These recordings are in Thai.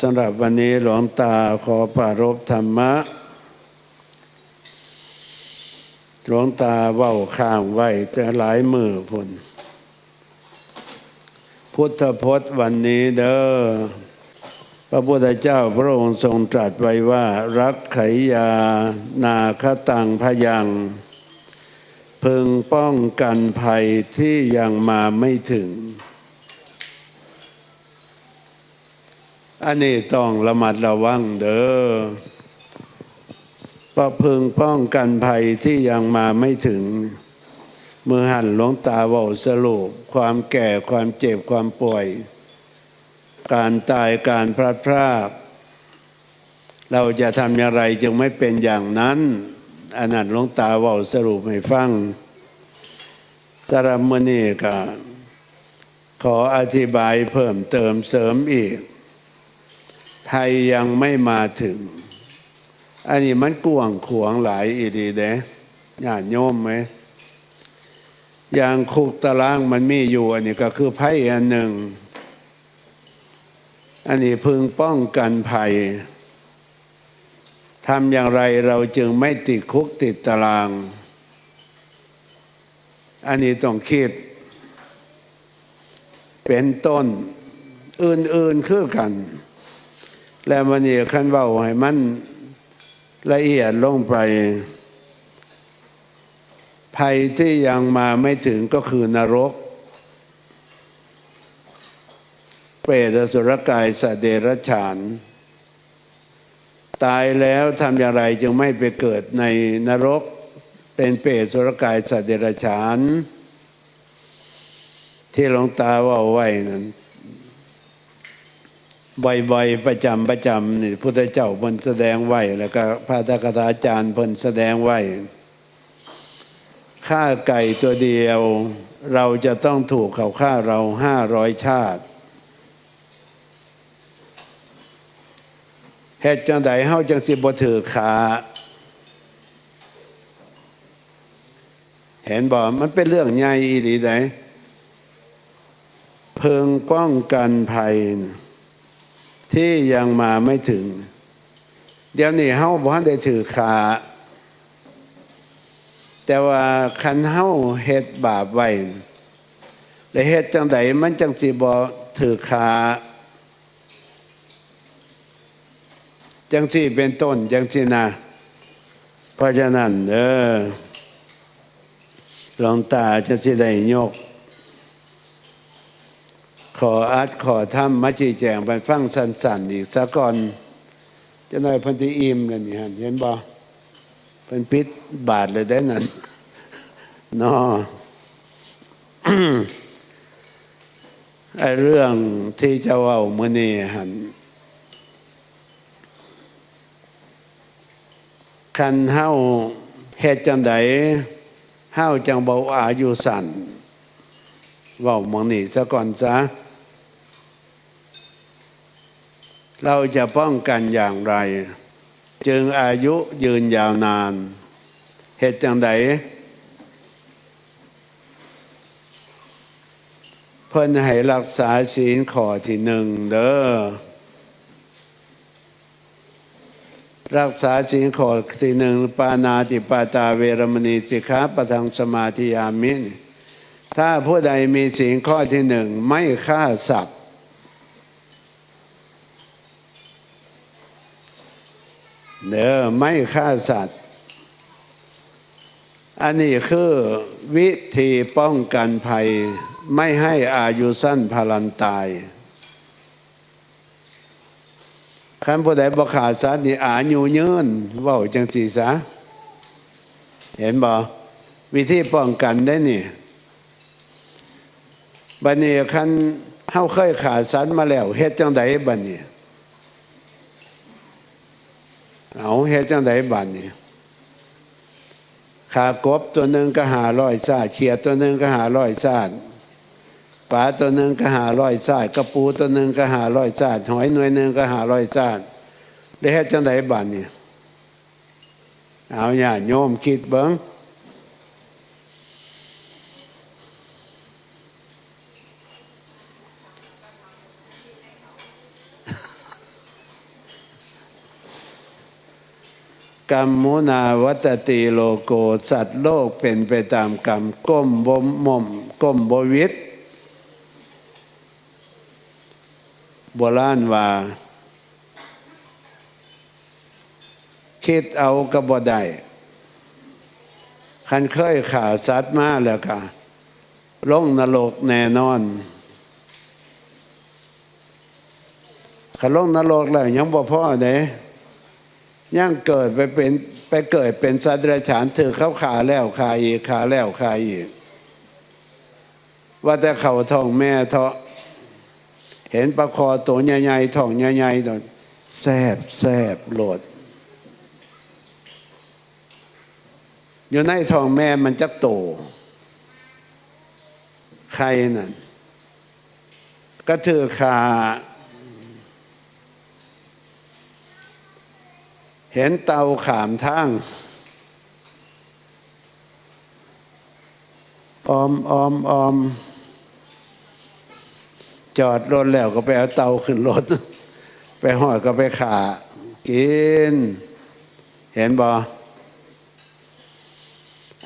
สำหรับวันนี้หลวงตาขอปรารบธรรมะ หลวงตาเว้าข้างไว้แต่หลายมือพุ่นพุทธพจน์วันนี้เด้อพระพุทธเจ้าพระองค์ทรงตรัสไว้ว่า รักไขยา นาคตังพยัง พึงป้องกันภัยที่ยังมาไม่ถึง อันนี้ต้องระมัดระวังเด้อประพึงป้องกันภัยที่ยังมาไม่ถึงมือหันหลวงตาเว่าสรุปความแก่ความเจ็บความป่วย การตายการพลาดพลาดเราจะทำอย่างไรจึงไม่เป็นอย่างนั้นอันนั้นหลวงตาเว่าสรุปให้ฟังสารมอนีก็ขออธิบายเพิ่มเติมเสริมอีก ภัยยังไม่มาถึง อันนี้มันกวงขวงหลายอีดีเด้ญาติโยมไหมอย่างคุกตารางมันมีอยู่ อันนี้ก็คือภัยอันหนึ่ง อันนี้พึงป้องกันภัยทำอย่างไรเราจึงไม่ติดคุกติดตาราง อันนี้ต้องคิด เป็นต้น อื่นๆคือกัน แล้วมันนี่ขั้นเบาให้มันละเอียดลงไป ภัยที่ยังมาไม่ถึงก็คือนรก เปรตสุรกายสเดรัจฉาน ตายแล้วทำอย่างไรจึงไม่ไปเกิดในนรก เป็นเปรตสุรกายสเดรัจฉาน ที่หลวงตาว่าไว้นั้น บ่อยๆประจำประจำนี่พุทธเจ้าเพิ่นแสดงไว้แล้วก็พระธกถาจารย์เพิ่นแสดงไว้ฆ่าไก่ตัวเดียว เราจะต้องถูกเขาฆ่าเราห้าร้อยชาติเหตุจังใดเฮาจังสิบ่ถือขาเห็นบอกมันเป็นเรื่องใหญ่อีหลีไดเพิงป้องกันภัย ที่ยังมาไม่ถึง เดี๋ยวนี้เฮาบ่ทันได้ถือขาแต่ว่าคันเฮาเฮ็ดบาปไว้และเฮ็ดจังใดมันจังสิบ่ถือขาจังสี่เป็นต้นจังสี่นะเพราะฉะนั้นเออหลวงตาจะสิได้ยก ขออัดขอทำมาชี้แจงไปฟังสันส้นๆอีกสักก่อนจะหน่อยพันธิอิมเลยนี่ฮะเห็นบ่เป็นพิษบาทเลยได้นั่นนอไอเรื่องที่จะเว่ามือนี้หันคันเฮาเหตุจังใดเฮาจังเบาอายุสันว่ามองนี่ซะก่อนซะ เราจะป้องกันอย่างไร จึงอายุยืนยาวนานเหตุจังใดเพิ่นให้รักษาศีลข้อที่หนึ่งเด้อรักษาศีลข้อที่หนึ่งปานาติปาตาเวรมณีสิกขาปะทังสมาธิยามิถ้าผู้ใดมีศีลข้อที่หนึ่งไม่ฆ่าสัตว เด้อไม่ฆ่าสัตว์ อันนี้คือวิธีป้องกันภัย ไม่ให้อายุสั้นพลันตายคันผู้ใดบ่ขาดสัตว์นี่อายุยืนว่าจังสีซะเห็นบ่วิธีป้องกันได้นี่บัดนี้คันเฮาเคยขาดสัตว์มาแล้วเฮ็ดจังไดบัดนี้ เอาเฮ็ดจังไดบัดนี่ขากบตัวหนึ่งก็หาร้อยซาเขียดตัวหนึ่งก็หาร้อยซาปลาตัวหนึ่งก็หาร้อยซากระปูตัวหนึ่งก็หาร้อยซาหอยหน่วยหนึ่งก็หาร้อยซาได้เฮ็ดจังไดบัดนี่เอาญาติโยมคิดเบิ้ง กรรมมุนาวัตติโลโกสัตว์โลกเป็นไปตามกรรมก้มบ่มม่มก้มบวิตโบราณว่า คิดเอากระบอได้คันเคยขาสัตว์มาแล้วก็ลงนรกแน่นอนขันลงนรกแล้วยังบ่พ่อเด้ ยังเกิดไปเป็นไปเกิดเป็นสัตว์เดรัจฉานถือเขาขาแล้วขาอีกขาแล้วขาอีก ว่าแต่เขาท้องแม่เถาะเห็นประคอตัวใหญ่ๆท้องใหญ่ๆตัวแซบแซบโหลด อยู่ในท้องแม่มันจะโต ใครนั่นก็ถือขา เห็นเตาขามทางออมออมออม จอดรถแล้วก็ไปเอาเตาขึ้นรถ ไปหอดก็ไปขากิน เห็นบ่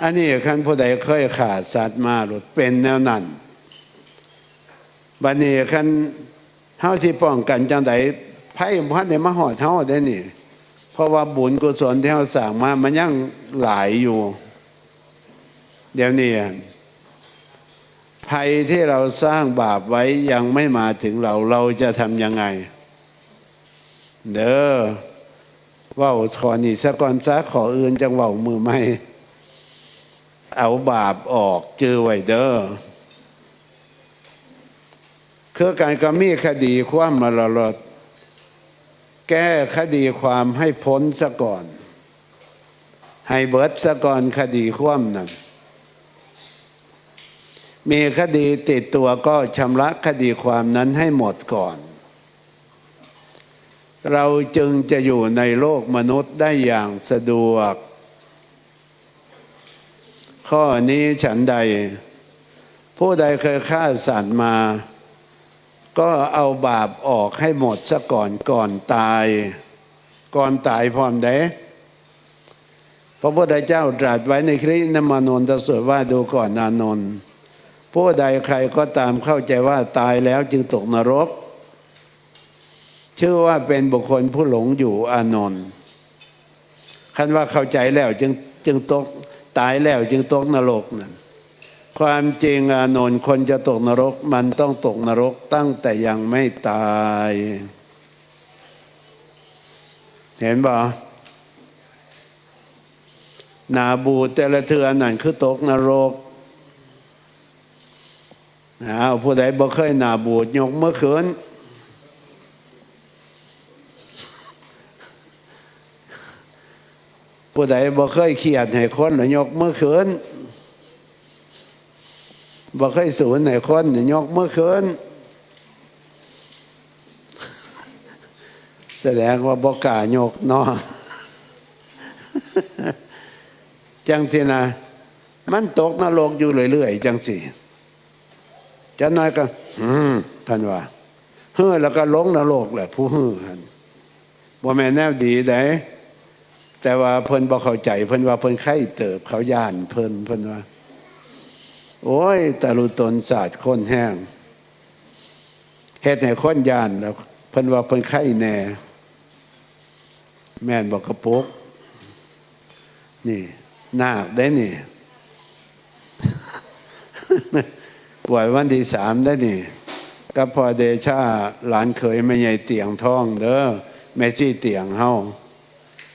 อันนี้คันผู้ใดเคยขาดสัตว์มาหลุดเป็นแนวนั้นบัดนี้คันเฮาที่ป้องกันจังไดไพ่พันได้มหอดเฮาได้นี่ เพราะว่าบุญกุศลที่เฮาสร้างมา มันยังหลายอยู่ เดี๋ยวนี้ภัยที่เราสร้างบาปไว้ยังไม่มาถึงเราเราจะทำยังไง เด้อว่าขอนี่สะก่อนซะขออื่นจังเว่ามือไม่ เอาบาปออกเจอไว้เด้อคือการก็มีคดีความมาลลด แก้คดีความให้พ้นซะก่อน ให้เบิดซะก่อนคดีความนั้นมีคดีติดตัวก็ชำระคดีความนั้นให้หมดก่อน เราจึงจะอยู่ในโลกมนุษย์ได้อย่างสะดวก ข้อนี้ฉันใด ผู้ใดเคยฆ่าสัตว์มา ก็เอาบาปออกให้หมดซะก่อนก่อนตาย ก่อนตายพร้อมเด้พระพุทธเจ้าตรัสไว้ในครินมานนทสวดว่าดูก่อนอานนท์ผู้ใดใครก็ตามเข้าใจว่าตายแล้วจึงตกนรก ชื่อว่าเป็นบุคคลผู้หลงอยู่อานนท์คันว่าเข้าใจแล้วจึงจึงตกตายแล้วจึงตกนรกนั่น ความจริงอานนท์คนจะตกนรกมันต้องตกนรกตั้งแต่ยังไม่ตาย เห็นบ่นาบูแต่ละเทือนั่นคือตกนรกอ้าวผู้ใดบ่เคยนาบูดยกเมื่อคืนผู้ใดบ่เคยเขียดให้คนหรือยกเมื่อคืน บ่เคยสูนให้คนหรือยกเมื่อคืนแสดงว่าบ่กล้ายกนาะจังสินะ มันตกนรกอยู่เรื่อยๆจังสิจะน้อยก็อืมท่านว่าเฮ้อแล้วก็ลงนรกแหละผู้เฮ้อหันบ่แม่แนวดีได้แต่ว่าเพิ่นบ่เข้าใจ เพิ่นว่าเพิ่นไข้เติบเขาย่านเพิ่นเพิ่นว่า โอ้ยตะลุตนศาสตร์คนแห้งเฮ็ดให้คนยานแล้วเพิ่นว่าเพิ่นไข้แน่ แม่นบอกกระปุกนี่นาคได้นี่ปล่อยวันที่สามได้นี่ก็พอเดชาหลานเคยไม่ใหญ่เตียงท้องเด้อแม่จี้เตียงเฮา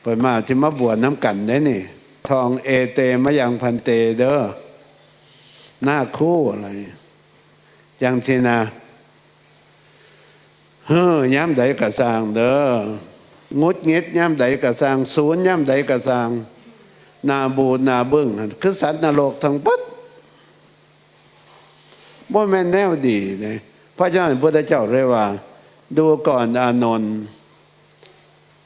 เปิดมาที่มาบวชน้ำกันได้นี่ ทองเอเตมะยังพันเตเด้อ หน้าคู่อะไรยังทีนะเฮ้ยย้ำใดกระสางเด้องดเง็ดย่ำใดกระสางศูนย์ย่ำใดกระสางนาบูนาบึ้งคือสัตว์นรกทั้งปัดบ่แม่นแนวดีเลยพระเจ้าพุทธเจ้าเรียกว่า ดูก่อนอานนท์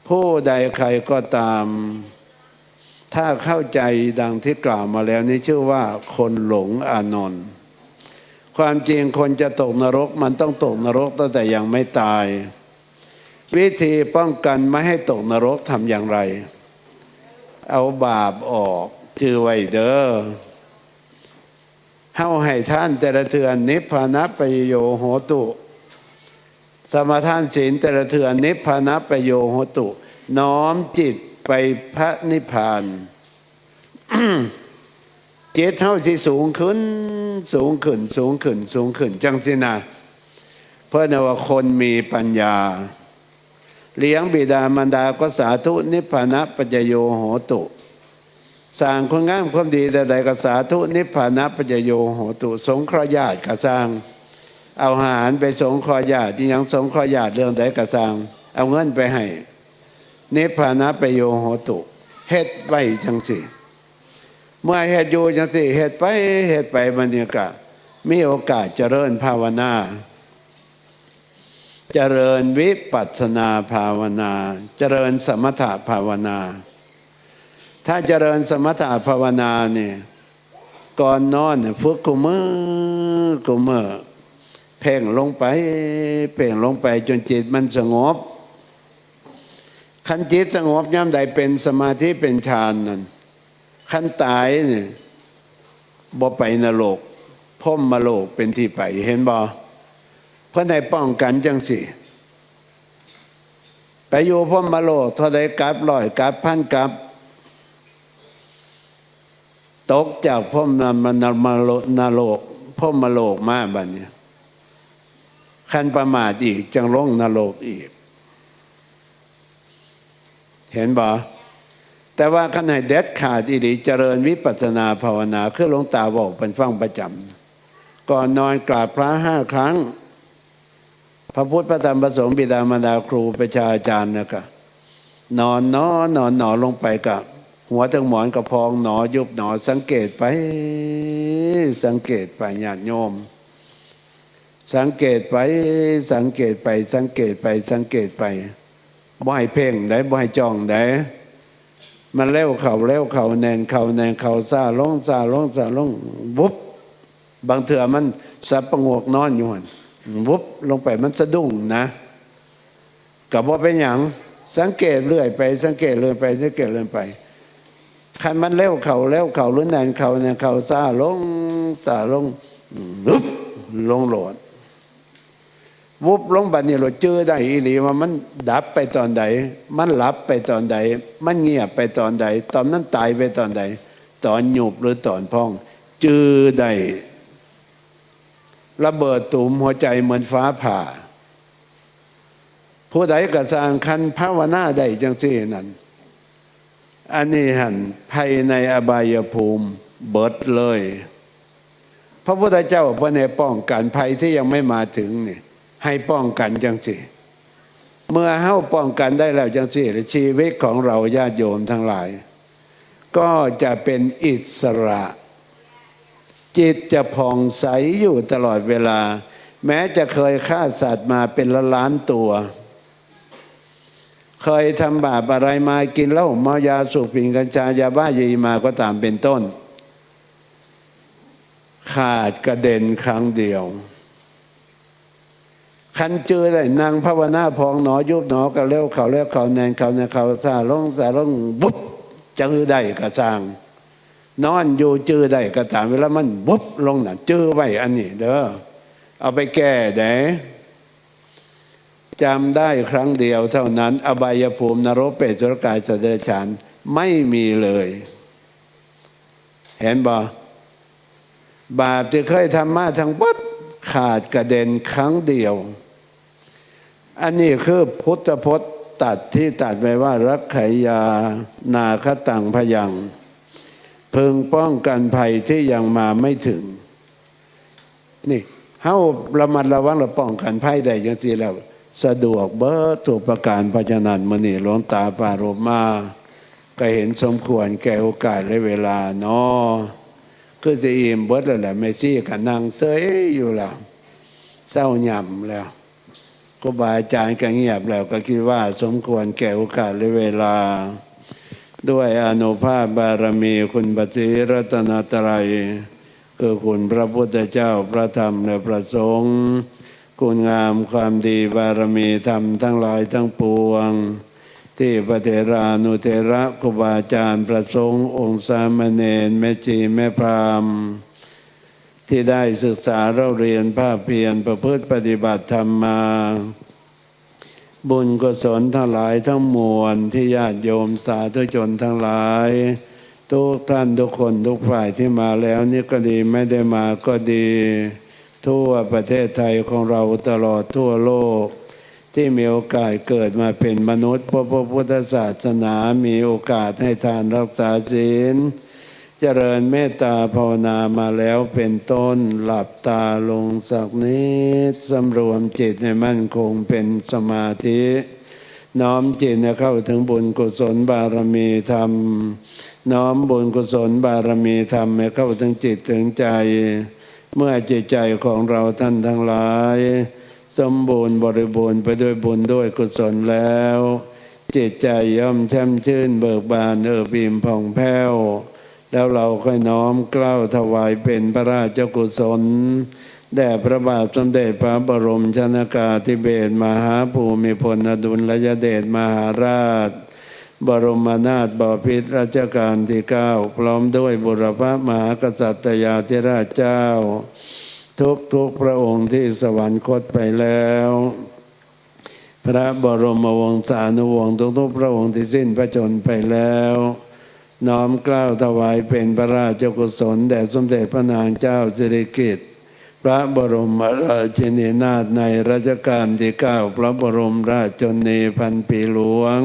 ผู้ใดใครก็ตาม ถ้าเข้าใจดังที่กล่าวมาแล้วนี่ชื่อว่าคนหลงอานนท์ความจริงคนจะตกนรกมันต้องตกนรกตั้งแต่ยังไม่ตาย วิธีป้องกันไม่ให้ตกนรกทำอย่างไร เอาบาปออกจือไว้เด้อเฮาให้ท่านแต่ละเทือนนิพพานะปยโยโหตุ สมาทานศีลแต่ละเทือนนิพพานะปยโยโหตุ น้อมจิต ไปพระนิพพานจิตเท่าสิสูงขึ้น สูงขึ้น สูงขึ้น สูงขึ้น จังสินะเพราะนว่าคนมีปัญญา เลี้ยงบิดามารดาก็สาธุนิพพานะปัจจโยโหตุสร้างคนงามความดีแต่ใดก็สาธุนิพพานะปัจจโยโหตุสงเคราะห์ญาติก็สร้าง เอาอาหารไปสงเคราะห์ญาติที่ยังสงเคราะห์ญาติเรื่องใดก็สร้าง เอาเงินไปให้ นิพพานะปัจจโยโหตุเฮ็ดไว้จังสิเมื่อเฮ็ดอยู่จังสิเฮ็ดไปเฮ็ดไปมันเนี่ยก็มีโอกาสเจริญภาวนาเจริญวิปัสนาภาวนา เจริญสมถะภาวนา ถ้าเจริญสมถะภาวนาเนี่ยก่อนนอนเนี่ยฝึกกุมือกุมือเพ่งลงไป เพ่งลงไปจนจิตมันสงบ ขันจิตสงบย่ำใดเป็นสมาธิเป็นฌานนั่นขันตายเนี่ยบ่ไปนรกพ่มมาโลกเป็นที่ไปเห็นบ่เพื่อให้ป้องกันจังสิไปอยู่พ่มมาโลกเท่าใดกลับลอยกลับพันกลับ ตกจากพ่มนามันมาโลนาโลกพ่มมาโลกมาบัดเนี่ยคันประมาทอีกจังลงนรกอีก เห็นบ่แต่ว่าขณะเด็ดขาดอีหลีเจริญวิปัสนาภาวนาคือหลวงตาบอกเป็นฟังประจำก่อนนอนกราบพระห้าครั้ง พระพุทธพระธรรมพระสงฆ์บิดามารดาครูประชาอาจารย์นะคะนอนนอนนอนนอนลงไปกับหัวทั้งหมอนกระพองหนอยุบหนอสังเกตไป สังเกตไปญาติโยม สังเกตไปสังเกตไปสังเกตไปสังเกตไป บ่ให้เพ่งได้บ่ให้จ้องได้มันเลี้ยวเข่าเลี้ยวเข่าแนนเข่าแนนเข่าซาลงซาลงซาลงบุบบางเถื่อมันสับประงวกนอนอยู่หันวุบลงไปมันสะดุ้งนะกับว่าเป็นอย่างสังเกตเรื่อยไป สังเกตเรื่อยไปสังเกตเรื่อยไปคันมันเลี้ยวเข่าเลี้ยวเข่าหรือแนนเข่าแนนเข่าซาลงซาลงวุบลงโหลด วุบลงบัดนี้เราเจอได้อีหลีว่ามันดับไปตอนใด มันหลับไปตอนใด มันเงียบไปตอนใด ตอนนั้นตายไปตอนใด ตอนหยุบหรือตอนพอง เจอได้ระเบิดตุ่มหัวใจเหมือนฟ้าผ่า ผู้ใดกระสร้างคันภาวนาได้จังสี่นั่นอันนี้หันภัยในอบายภูมิเบิดเลย พระพุทธเจ้าพระในป้องกันภัยที่ยังไม่มาถึงนี่ ให้ป้องกันจังสิเมื่อเฮ้าป้องกันได้แล้วจังสิชีวิตของเราญาติโยมทั้งหลาย ก็จะเป็นอิสระ จิตจะผ่องใสอยู่ตลอดเวลา แม้จะเคยฆ่าสัตว์มาเป็นละล้านตัว เคยทำบาปอะไรมากินเหล้าเมายาสูบปิ่นกัญชายาบ้ายีมาก็ตามเป็นต้น ขาดกระเด็นครั้งเดียว คันเจอได้นางภาวนาพองหนอยุบหนอกระเลี้ยวเขาเลี้ยวเขาแนนเขาแนนเขาซาลงซาลงบุบจือได้กระจาง นอนอยู่จือได้ก็ตามเวลามันบุบลงน่ะจือไว้อันนี้ เด้อเอาไปแก้เด้จำได้ครั้งเดียวเท่านั้น อบายภูมินรกเปรตสุรกายสัตว์เดรัจฉานไม่มีเลย เห็นบ่บาปที่เคยทำมาทั้งบดขาดกระเด็นครั้งเดียว อันนี้คือพุทธพจน์ตัดที่ตัดไว้ว่ารักไขยานาคตังพยัง พึงป้องกันภัยที่ยังมาไม่ถึง นี่เฮาระมัดระวังระป้องกันภัยได้ยังสิแล้ว สะดวกเบิดถูกประการพราะฉะนั้นมื่อนี่หลวงตาปารมา ก็เห็นสมควรแก่โอกาสและเวลาเนาะคือสิอิ่มเบิดแล้วแหละไม่ซี่กับนางเซยอยู่แล้วเศร้าหย่ำแล้ว ก็บาอาจารย์ก็เงียบแล้วก็คิดว่าสมควรแก่โอกาสและเวลา ด้วยอนุภาพบารมีคุณปฏิรัตนตรัยคือคุณพระพุทธเจ้าพระธรรมและพระสงฆ์คุณงามความดีบารมีธรรมทั้งหลายทั้งปวง ที่พระเถรานุเถระครูบาอาจารย์ประสงค์องค์สามเณรแม่จีแม่พราหม ที่ได้ศึกษาเราเรียนภาพเพียรประพฤติปฏิบัติธรรมมา บุญกุศลทั้งหลายทั้งมวลที่ญาติโยมสาธุชนทั้งหลาย ทุกท่านทุกคนทุกฝ่ายที่มาแล้วนี่ก็ดีไม่ได้มาก็ดี ทั่วประเทศไทยของเราตลอดทั่วโลก ที่มีโอกาสเกิดมาเป็นมนุษย์พระพุทธศาสนามีโอกาสให้ทานรักษาศีล เจริญเมตตาภาวนามาแล้วเป็นต้นหลับตาลงสักนิดสำรวมจิตให้มั่นคงเป็นสมาธิ น้อมจิตเข้าถึงบุญกุศลบารมีธรรม น้อมบุญกุศลบารมีธรรมให้เข้าถึงจิตถึงใจ เมื่อจิตใจของเราท่านทั้งหลาย สมบูรณ์บริบูรณ์ไปด้วยบุญด้วยกุศลแล้ว จิตใจย่อมแช่มชื่นเบิกบานเอิบอิ่มผ่องแผ้ว แล้วเราค่อยน้อมเกล้าวถวายเป็นพระราชกุศลแด่พระบาทสมเด็จพระบรมชนากาธิเบศรมหาภูมิพลอดุลยเดชมหาราช บรมนาถบพิตรรัชกาลที่เก้าพร้อมด้วยบุรพมหากษัตริยาธิราชเจ้า ทุกทุกพระองค์ที่สวรรคตไปแล้ว พระบรมวงศานุวงศ์ทุกๆพระองค์ที่สิ้นพระชนไปแล้ว น้อมกล้าวถวายเป็นพระราชกุศลแด่สมเด็จพระนางเจ้าสิริกิติ์พระบรมราชินีนาถในรัชกาลที่เก้าพระบรมราชชนีพันปีหลวง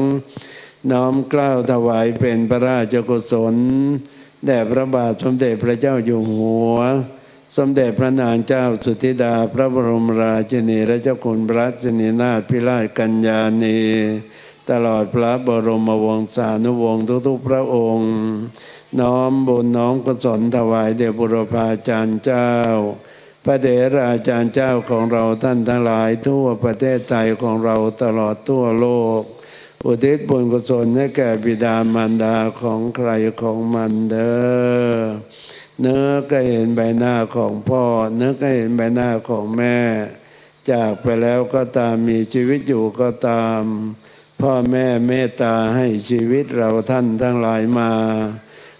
น้อมกล้าวถวายเป็นพระราชกุศลแด่พระบาทสมเด็จพระเจ้าอยู่หัว สมเด็จพระนางเจ้าสุธิดา พระบรมราชินีและเจ้าคุณพระราชินีนาถพิราชกัญญาณี ตลอดพระบรมวงศานุวงศ์ทุกๆพระองค์ น้อมบุญน้อมกุศลถวายเดชบุรพาจารย์เจ้า พระเดชอาจารย์เจ้าของเราท่านทั้งหลาย ทั่วประเทศไทยของเราตลอดทั่วโลก อุทิศบุญกุศลให้แก่บิดามารดาของใครของมันเด้อเนื้อก็เห็นใบหน้าของพ่อ เนื้อก็เห็นใบหน้าของแม่ จากไปแล้วก็ตามมีชีวิตอยู่ก็ตาม พ่อแม่เมตตาให้ชีวิตเราท่านทั้งหลายมา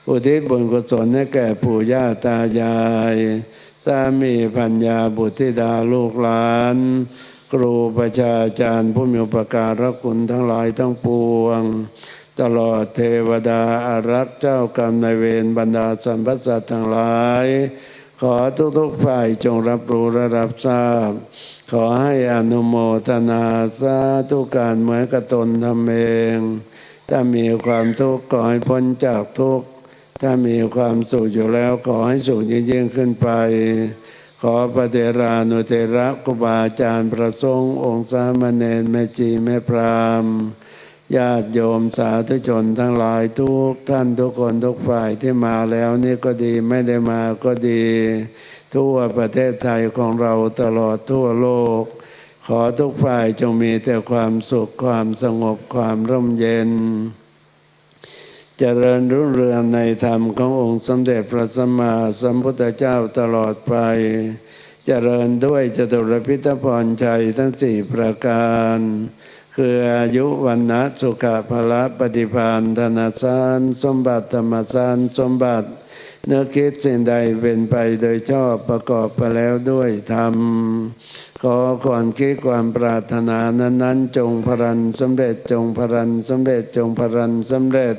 อุทิศบุญกุศลให้แก่ปู่ย่าตายายสามีพัญญาบุตรธิดาลูกหลาน ครูประชาจารย์ผู้มีอุปการะคุณทั้งหลายทั้งปวง ตลอดเทวดาอารักษ์เจ้ากรรมนายเวรบรรดาสัมพัสัตว์ทั้งหลาย ขอทุกๆฝ่ายจงรับรู้และรับทราบ ขอให้อนุโมทนาสาธุการเหมือนกับตนทำเอง ถ้ามีความทุกข์ขอให้พ้นจากทุกข์ ถ้ามีความสุขอยู่แล้วขอให้สุขยิ่งๆขึ้นไป ขอพระเทรานุเทระครูบาอาจารย์ประสงค์องค์สามเณรแม่จีแม่พรามญาติโยมสาธุชนทั้งหลายทุกท่านทุกคนทุกฝ่ายที่มาแล้วนี่ก็ดีไม่ได้มาก็ดี ทั่วประเทศไทยของเราตลอดทั่วโลก ขอทุกฝ่ายจงมีแต่ความสุขความสงบความร่มเย็นเจริญรุ่งเรืองในธรรมขององค์สมเด็จพระสัมมาสัมพุทธเจ้าตลอดไป เจริญด้วยจตุรพิทพรชัยทั้งสี่ประการ คืออายุวันนะสุขะพละปฏิพานธนาสารสมบัติธรรมสารสมบัติ เนื้อคิดสิ่งใดเป็นไปโดยชอบประกอบไปแล้วด้วยธรรมขอก่อนคิดความปรารถนานั้น ๆ จงพรันสำเร็จจงพรันสำเร็จจงพรันสำเร็จ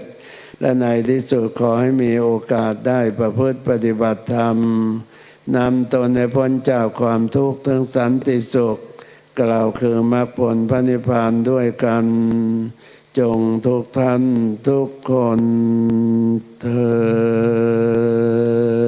และในที่สุดขอให้มีโอกาสได้ประพฤติปฏิบัติธรรมนำตนให้พ้นจากความทุกข์ถึงสันติสุข กล่าวคือมรรคผลพระนิพพานด้วยกัน จงทุกท่านทุกคนเธอ